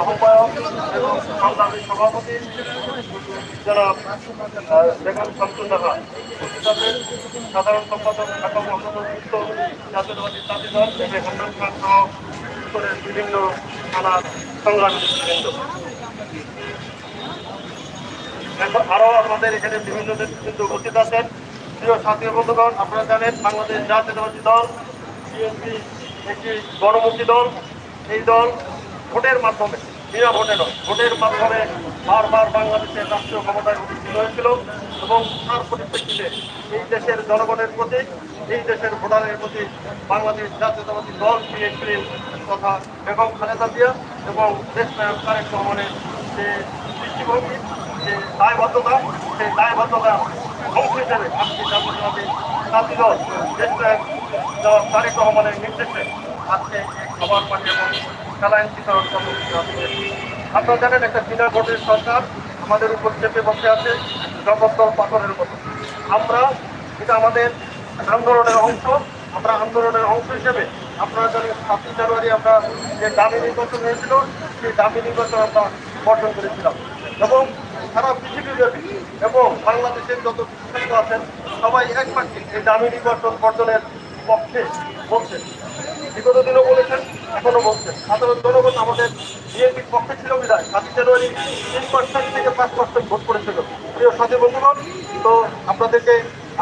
আহ্বায়ক এবং সভাপতি সাধারণ সম্পাদক দল বিভিন্ন থানার সংগ্রামী নেতৃবৃন্দ এখন আরও আমাদের এখানে বিভিন্ন নেতৃবৃন্দ উপস্থিত আছেন প্রিয় সাথী বন্ধুগণ আপনারা জানেন বাংলাদেশ জাতীয়তাবাদী দল বিএনপি একটি গণমুখী দল এই দল ভোটের মাধ্যমে, বিনা ভোটে নয়, ভোটের মাধ্যমে বারবার বাংলাদেশের রাষ্ট্রীয় ক্ষমতায় অধিষ্ঠিত হয়েছিল এবং তার পরিপ্রেক্ষিতে এই দেশের জনগণের প্রতি, এই দেশের ভোটারের প্রতি বাংলাদেশ জাতীয়তাবাদী দল বিএনপি তথা বেগম খালেদা জিয়া এবং দেশ নায়ক তারেক রহমানের যে দৃষ্টিভঙ্গি, যে দায়বদ্ধতা, সেই দায়বদ্ধতা অংশ হিসেবে আজকে জাতীয়তাবাদী জাতি দল, দেশ নায়ক তারেক রহমানের নির্দেশে আজকে খাবার পানি এবং আপনারা জানেন, একটা বিনা ভোটের সরকার আমাদের উপর চেপে বসে আছে, জগদ্দল পাথরের মতো। আমরা, এটা আমাদের আন্দোলনের অংশ, আমরা আন্দোলনের অংশ হিসেবে, আপনারা জানেন, সাতই জানুয়ারি আমরা যে দামি নির্বাচন হয়েছিল, সেই দামি নির্বাচন আমরা বর্জন করেছিলাম। এবং সারা পৃথিবীব্যাপী এবং বাংলাদেশের যত বিশেষজ্ঞ আছেন, সবাই এক পাখি এই দামি নির্বাচন বর্জনের পক্ষে বলছেন বিগত দিনও বলেছেন এখনও বলছেন। সাধারণ জনগণ আমাদের বিএনপির পক্ষে ছিল বিদায়। সাতই জানুয়ারি তিন পার্সেন্ট থেকে পাঁচ পার্সেন্ট ভোট করেছিল। প্রিয় সাথী বন্ধুগণ, তো আপনাদেরকে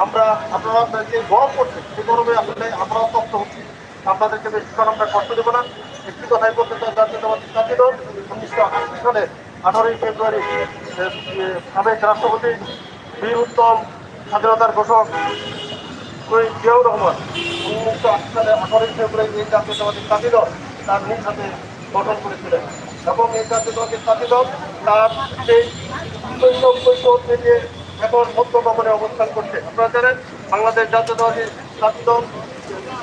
আমরা, আপনারা যে গরম করছে সেই গরমে আসলে আমরাও তপ্ত হচ্ছি। আপনাদেরকে বেশিক্ষণ আমরা কষ্ট দেবো না। একটি কথাই বলতে চাই জাতীয় দল উনিশশো আশি সালে আঠারোই ফেব্রুয়ারি সাবেক রাষ্ট্রপতি বীর উত্তম স্বাধীনতার ঘোষক শহীদ জিয়াউর রহমান উনিশশো আশি সালে আঠারোই ফেব্রুয়ারি এই জাতীয়তাবাদী জাতি দল তার নিজ হাতে গঠন করেছিলেন। এবং এই জাতীয়তাবাদী জাতি দল তার সেই শৈশব কৈশোর থেকে এখন মধ্য ভবনে অবস্থান করছে। আপনারা জানেন, বাংলাদেশ জাতীয়তাবাদী জাতি দল,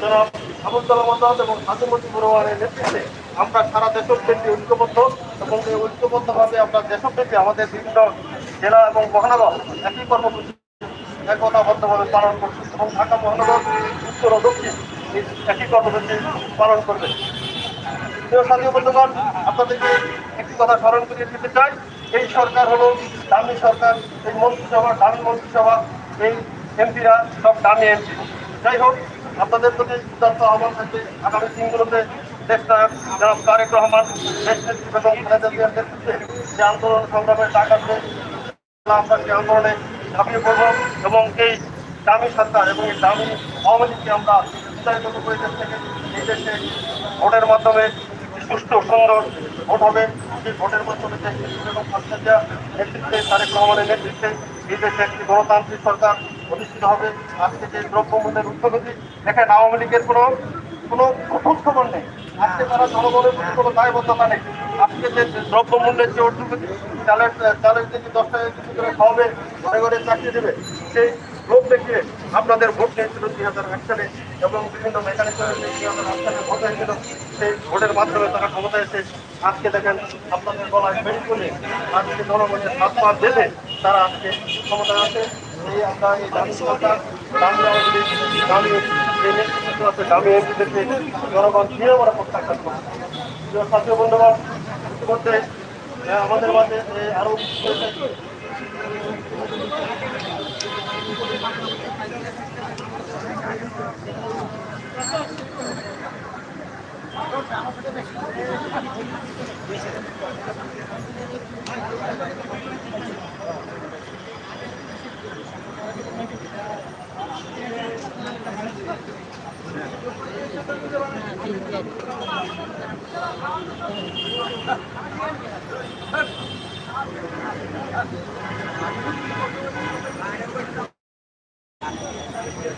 জনাব আবুদ্দাল আহমদ এবং হাজিমতি বড়োয়ারের নেতৃত্বে আমরা সারা দেশব্যাপী ঐক্যবদ্ধ এবং এই ঐক্যবদ্ধভাবে আমরা দেশব্যাপী আমাদের বিভিন্ন জেলা এবং মহানগর একই কর্মসূচি একতাবদ্ধভাবে পালন করছে এবং ঢাকা মহানগর উত্তর ও দক্ষিণ এই একই কর্মসূচি পালন করবে প্রিয় সাথী বন্ধুগণ, আপনাদেরকে একটি কথা স্মরণ করিয়ে দিতে চাই। এই সরকার হলো দামি সরকার, এই মন্ত্রিসভা দামি মন্ত্রিসভা এই এমপিরা সব দামি এমপি। যাই হোক, আপনাদের প্রতি উদার্ত আহ্বান থাকবে আগামী দিনগুলোতে দেশ নায়ক জনাব তারেক রহমান, দেশ নেত্রী বেগম খালেদা জিয়ার নেতৃত্বে যে আন্দোলন সংগ্রামের ডাক আসবে আমরা আন্দোলনে ঝাঁপিয়ে পড়ব এবং এই দামি সরকার এবং এই দামি আওয়ামী লীগকে আমরা বিস্তারিত পরিবেশ থেকে এই দেশে ভোটের মাধ্যমে সুষ্ঠু, সুন্দর ভোট হবে। সেই ভোটের মাধ্যমে দেশ খালেদা নেতৃত্বে তারেক রহমানের নেতৃত্বে এই দেশে একটি গণতান্ত্রিক সরকার প্রতিষ্ঠিত হবে। আজকে যে দ্রব্যমূল্যের উদ্যোগতি দেখেন আওয়ামী লীগের কোনো কোনো খোঁজ খবর নেই। আজকে তারা জনগণের প্রতি কোনো দায়বদ্ধতা নেই। আজকে যে দ্রব্যমূল্যের যে অর্থনীতি, চালের চালের যে দশ টাকা কিছু করে খাওয়াবে, ঘরে ঘরে চাকরি দেবে, সেই লোক দেখিয়ে আপনাদের ভোট নিয়েছিল দুই হাজার এক সালে এবং বিভিন্ন মেকানিজমের দুই হাজার আট সালে ভোট হয়েছিল সেই ভোটের মাধ্যমে তারা ক্ষমতায় এসে আজকে দেখেন আপনাদের গলায় বেড়ি করে আজকে জনগণের হাত পা বেঁধে তারা আজকে ক্ষমতায় আসে। এই আমরা এই জনগণ দিয়ে আমরা প্রত্যাখ্যান করব ছাত্র বন্ধুগণ ইতিমধ্যে আমাদের মাঝে যে আরও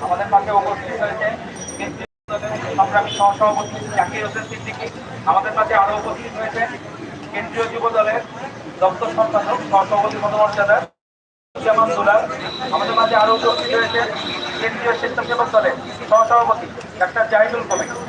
আমাদের পাশে উপস্থিত হয়েছে সংগ্রামী সহসভাপতি জাকির হোসেন সিদ্দিকী। আমাদের পাশে আরও উপস্থিত হয়েছে কেন্দ্রীয় যুব দলের দপ্তর সম্পাদক সহসভাপতি পদমর্যাদার জামান দুলাল। আমাদের মাঝে আরও উপস্থিত হয়েছে কেন্দ্রীয় স্বেচ্ছাসেবক দলের সহসভাপতি ডাক্তার জাহিদুল কবির।